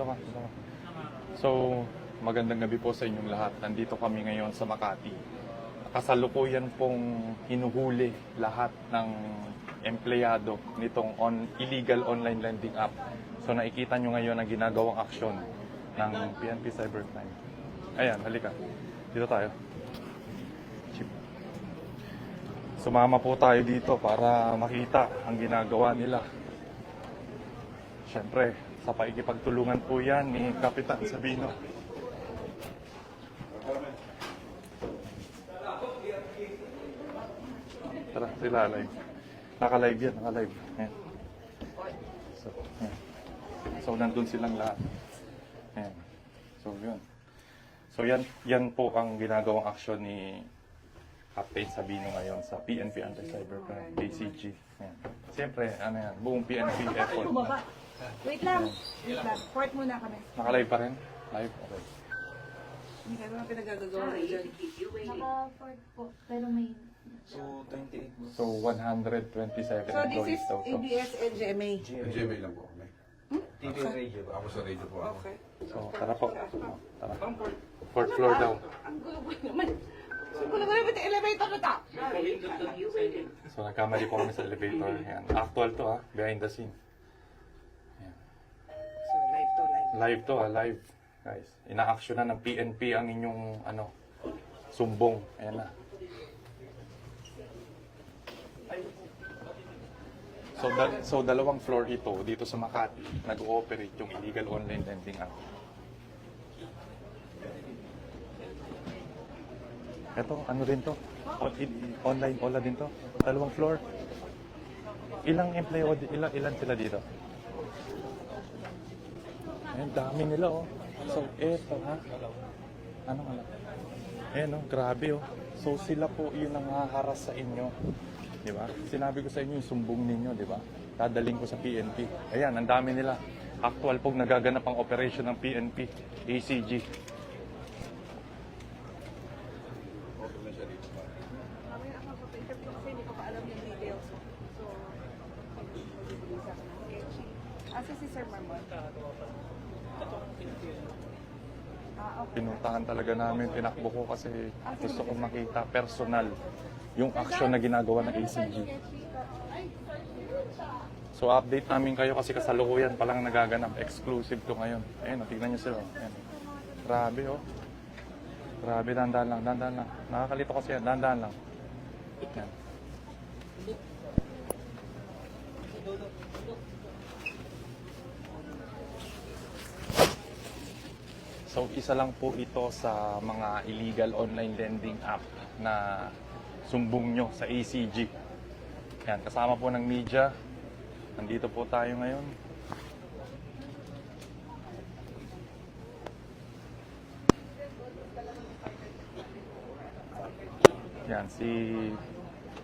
dito ka. Dito ka. So, magandang gabi po sa inyong lahat. Nandito kami ngayon sa Makati. Kasalukuyan pong hinuhuli lahat ng empleyado nitong on, illegal online lending app. So nakikita nyo ngayon ang ginagawang aksyon ng PNP Cybercrime. Ayan, halika. Dito tayo. Chip. Sumama po tayo dito para makita ang ginagawa nila. Siyempre, sa paikipagtulungan po yan ni Kapitan Sabino. Tara, sila live. Naka-live yan, naka-live. Ayan. So, ayan. so, nandun silang lahat. Ayan. So, yun. So, yan, yan po ang ginagawang aksyon ni Captain Sabino ngayon sa PNP Anti-Cybercrime, PCG. Ayan. Siyempre, ano yan, buong PNP effort. Wait lang. Wait lang. Port muna kami. Naka-live pa rin? Live? Okay. Hindi kami mga pinagagagawa rin dyan. Naka-forward po, pero may... So, 28 So, 127 So this is. ABS and GMA. GMA lang po kami. TV radio. Ako sa radio po ako. Okay. So, tara po. Tara. Fourth floor daw. Ang gulo-gulo naman. Ang gulo-gulo naman elevator na to. So, nagkamali po kami sa elevator. Yan. Actual to ha. Behind the scene. Live to ha. Live. Guys. Ina-action na ng PNP ang inyong ano, sumbong. Ayan na. So, da- so dalawang floor ito dito sa Makati nag-ooperate yung illegal online lending app. Ito, ano rin to? On- i- online ola din to? Dalawang floor. Ilang empleyado, ilan, ilan sila dito? Ayun, dami nila oh. So, eto ha. Ano nga Ayan oh, grabe oh. So, sila po yung nangaharas sa inyo. Di ba? Sinabi ko sa inyo yung sumbong ninyo, di ba? Dadaling ko sa PNP. Ayan, ang dami nila. Actual pong nagaganap ang operation ng PNP, ACG. Mamaya ako mag-interview kasi hindi ko pa alam yung details. So, Asa si Sir Marmon? Ah, okay. Pinuntahan talaga namin, tinakbo ko kasi gusto kong makita personal yung aksyon na ginagawa ng ACG. So update namin kayo kasi kasalukuyan pa lang nagaganap. Exclusive to ngayon. Ayun, oh, tignan nyo sila. Ayan. Grabe oh. Grabe, dandan lang, dandan lang. Nakakalito kasi yan, dandan lang. Ayan. So isa lang po ito sa mga illegal online lending app na sumbong nyo sa ACG. Yan, kasama po ng media. Nandito po tayo ngayon. Yan, si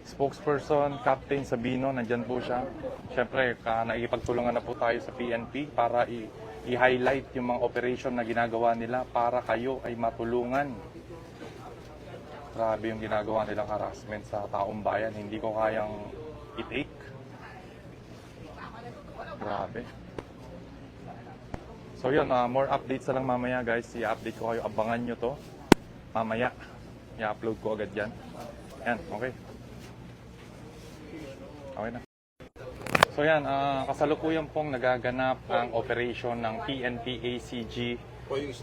spokesperson, Captain Sabino, nandyan po siya. Siyempre, ka, nakikipagtulungan na po tayo sa PNP para i- i-highlight yung mga operation na ginagawa nila para kayo ay matulungan. Grabe yung ginagawa nilang harassment sa taong bayan. Hindi ko kayang i-take. Grabe. So yun, ah, more updates na lang mamaya guys. I-update ko kayo. Abangan nyo to. Mamaya. I-upload ko agad yan. Yan, okay. Okay na. So yan, ah, kasalukuyan pong nagaganap ang operation ng PNP ACG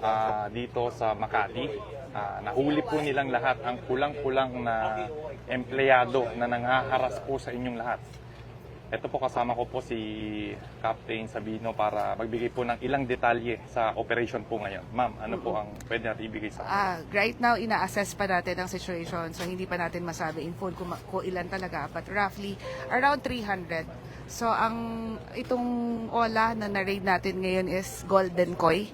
ah, dito sa Makati. Ah, nahuli po nilang lahat ang kulang-kulang na empleyado na nangaharas po sa inyong lahat. Ito po kasama ko po si Captain Sabino para magbigay po ng ilang detalye sa operation po ngayon. Ma'am, ano po ang pwede natin ibigay sa akin? Ah, right now, ina-assess pa natin ang situation. So, hindi pa natin masabi in full kung, kung ilan talaga. But roughly, around 300. So, ang itong OLA na na-raid natin ngayon is Golden Koi.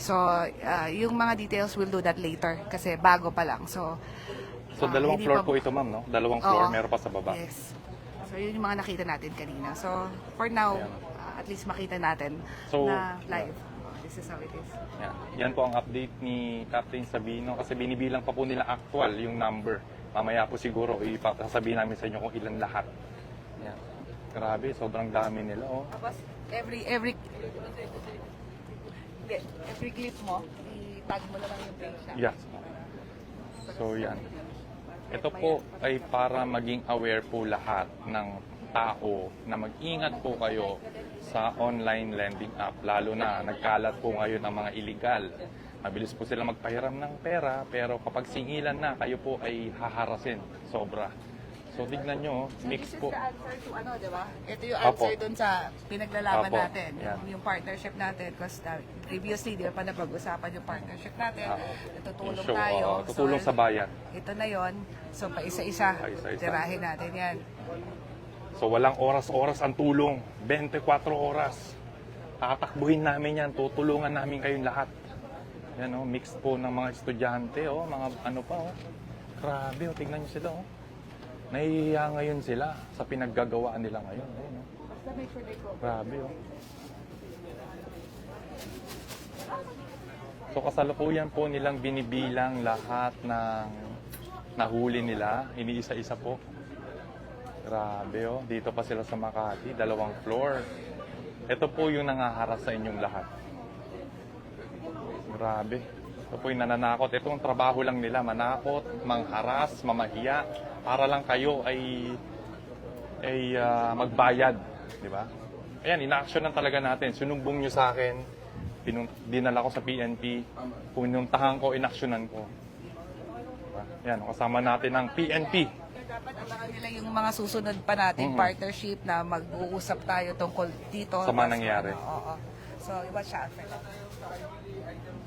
So, ah, yung mga details, we'll do that later kasi bago pa lang. So, So ah, dalawang floor pa- po ito ma'am, no? Dalawang floor, Oo. meron pa sa baba. Yes. So, yun yung mga nakita natin kanina. So, for now, ah, at least makita natin So, na live. Oh, this is how it is. Yan. Yan po ang update ni Captain Sabino kasi binibilang pa po nila actual yung number. Mamaya po siguro ipasasabihin namin sa inyo kung ilan lahat. Grabe, sobrang dami nila oh. Tapos, every, every, Hindi. Every clip mo, i-tag mo na lang yung page niya. Yes. So yan. Ito po ay para maging aware po lahat ng tao na mag-ingat po kayo sa online lending app. Lalo na nagkalat po ngayon ang mga illegal. Mabilis po sila magpahiram ng pera pero kapag singilan na kayo po ay haharasin sobra. So tignan nyo, So mix this is po. the answer to ano, di ba? Ito yung Apo. answer dun sa pinaglalaban Apo. natin. Yan. Yung, partnership natin. Because previously, di ba pa napag-usapan yung partnership natin. Oo. Tutulong So, tayo. uh, tutulong So, sa bayan. Ito na yon So, pa isa-isa. Pa-isa-isa. Tirahin natin yan. So walang oras-oras ang tulong. 24 oras. Tatakbuhin namin yan. Tutulungan namin kayong lahat. Yan oh, mixed po ng mga estudyante oh, mga ano pa oh. Grabe oh, tignan niyo sila oh. Nahihiya ngayon sila sa pinaggagawaan nila ngayon. Ayun, oh. They go. Grabe oh. So kasalukuyan po nilang binibilang lahat ng nahuli nila. Iniisa-isa po. Grabe oh. Dito pa sila sa Makati. Dalawang floor. Ito po yung nangaharas sa inyong lahat. Grabe. Ito po yung nananakot. Ito ang trabaho lang nila. Manakot, mangharas, mamahiya. Para lang kayo ay ay ah, magbayad, di ba? Ayan, ina-actionan talaga natin. Sinumbong nyo sa akin, pinun- dinala ko sa PNP, pununtahan ko, inactionan ko. Diba? Ayan, kasama natin ang PNP. Dapat abangan nila yung mga susunod pa nating Mhm. partnership na mag-uusap tayo tungkol dito. Sa mga Mas- nangyari. Oo. So, watch out for that.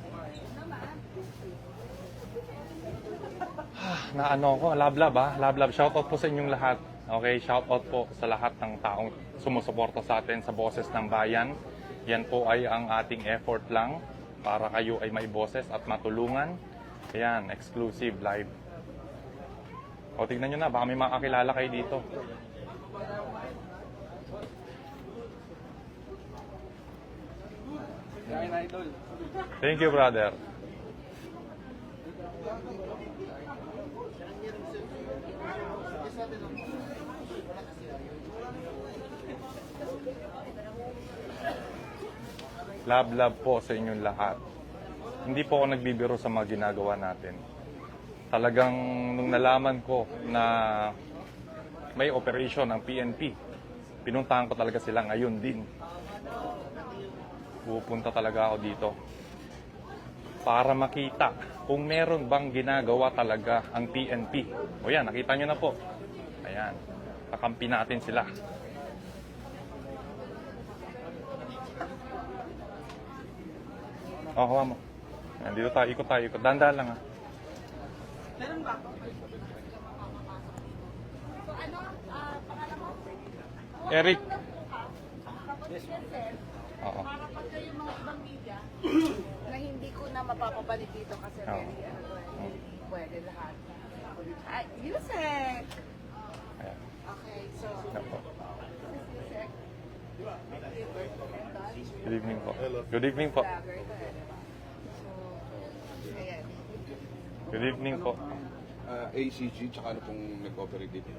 Na ano ko, lablab ah, lablab. Shoutout po sa inyong lahat. Okay, shoutout po sa lahat ng taong sumusuporta sa atin sa Boses ng Bayan. Yan po ay ang ating effort lang para kayo ay may boses at matulungan. Ayan, exclusive live. O tignan nyo na, baka may makakilala kayo dito. Thank you, brother. Love-love po sa inyong lahat. Hindi po ako nagbibiro sa mga ginagawa natin. Talagang nung nalaman ko na may operation ang PNP, pinuntahan ko talaga sila ngayon din. Pupunta talaga ako dito para makita kung meron bang ginagawa talaga ang PNP. O yan, nakita nyo na po. Ayan, kakampi natin sila. Oh, hawa mo. Ayan, dito tayo, ikot tayo, ikot. Dandahan lang ha. Eric. Oo. Para pagka yung mga ibang media na hindi ko na mapapabalik dito kasi Oo. very, ano, to, eh, hindi pwede lahat. Ay, Yusek! Ayan. Okay, so, Yan po. Yusek, Good evening po. Good evening po. Good evening po. Ah, ACG, tsaka ano pong nag-operate dito?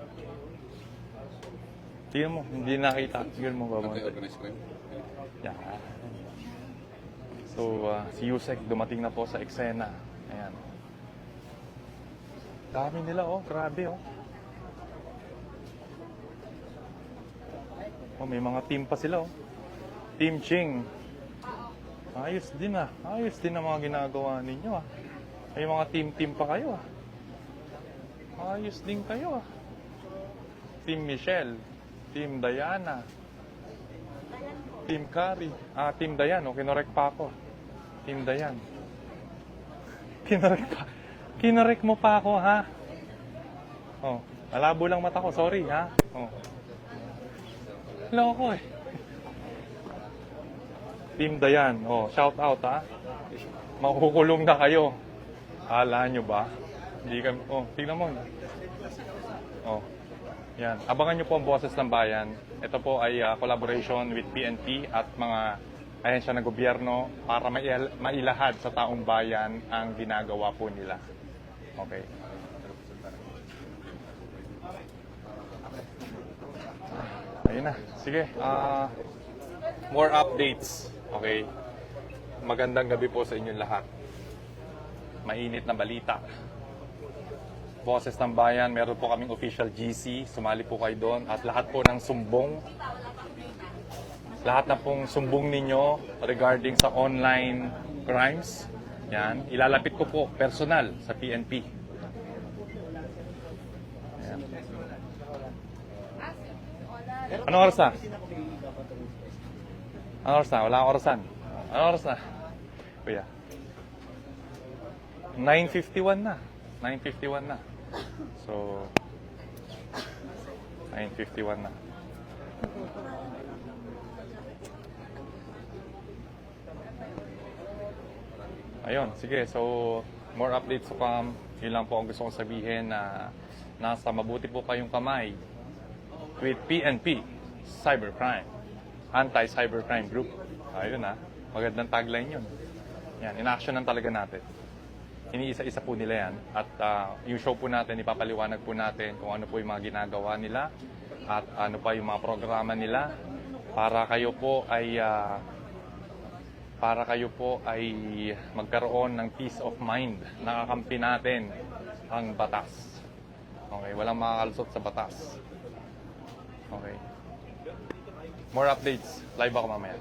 Tingnan mo, hindi nakita. Tingnan mo ba mo? Anti-organized crime? Yan. So, uh, si Yusek dumating na po sa eksena. Ayan. Dami nila, oh. Grabe, oh. Oh, may mga team pa sila, oh. Team Ching. Ayos din, ah. Ayos din ang mga ginagawa ninyo, ah. May mga team-team pa kayo, ah. Ayos din kayo, ah. Team Michelle. Team Diana. Team Kari. Ah, Team. Oh, kinorek pa ako. Team Dayan. Kinorek pa. Kinorek mo pa ako, ha? Oh, malabo lang mata ko. Sorry, ha? Oh. Loko eh. Team Dayan. Oh, shout out, ha? Makukulong na kayo. Kala nyo ba? Hindi kami... Oh, tingnan mo. Oh. Yan. Abangan nyo po ang Boses ng Bayan. Ito po ay ah, collaboration with PNP at mga ahensya ng gobyerno para mail- mailahad sa taong bayan ang ginagawa po nila. Okay. Ayun na. Sige. ah more updates. Okay. magandang gabi po sa inyong lahat. Mainit na balita. Boses ng Bayan, meron po kaming official GC. Sumali po kayo doon. At lahat po ng sumbong, lahat na pong sumbong ninyo regarding sa online crimes, yan, ilalapit ko po personal sa PNP. Anong oras na? Anong oras na? Wala akong orasan. Anong oras na? Kuya. 9.51 na. 9.51 na. So, 9.51 na. Ayun, sige. So, more updates to come. Yun lang po ang gusto kong sabihin na nasa mabuti po kayong kamay with PNP, Cybercrime, Anti-Cybercrime Group. Ayun na, magandang tagline yun. Yan, in-actionan talaga natin. Iniisa-isa po nila yan. At ah, yung show po natin, ipapaliwanag po natin kung ano po yung mga ginagawa nila at ano pa yung mga programa nila para kayo po ay ah, para kayo po ay magkaroon ng peace of mind. Nakakampi natin ang batas. Okay, walang makakalusot sa batas. Okay. More updates. Live ako mamaya.